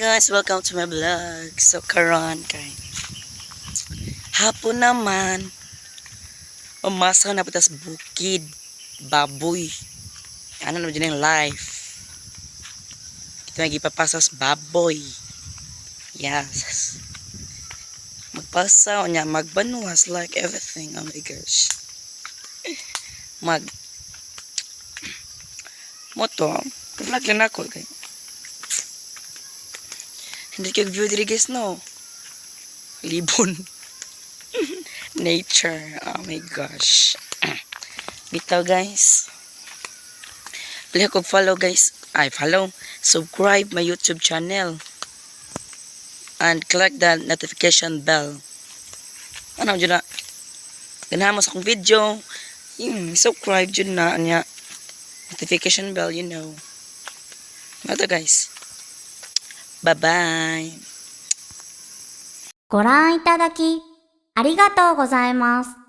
guys, welcome to my vlog. So karon kay hapon naman umasa na patas bukid baboy. Ano naman dyan yung life. Kita may ipapasas baboy. Yes. Magpasa niya, magbanuwas like everything. Oh my gosh. Mag moto. Vlog lang ako kay. Hindi kayo view diri guys no. Libon. Nature. Oh my gosh. Bitaw guys. Please ko follow guys. Ay, follow. Subscribe my YouTube channel. And click the notification bell. Ano dyan na? Ganahan mo sa akong video. Hmm, subscribe dyan na. Anya. Notification bell, you know. Ito guys. バイバイご覧いただき、ありがとうございます。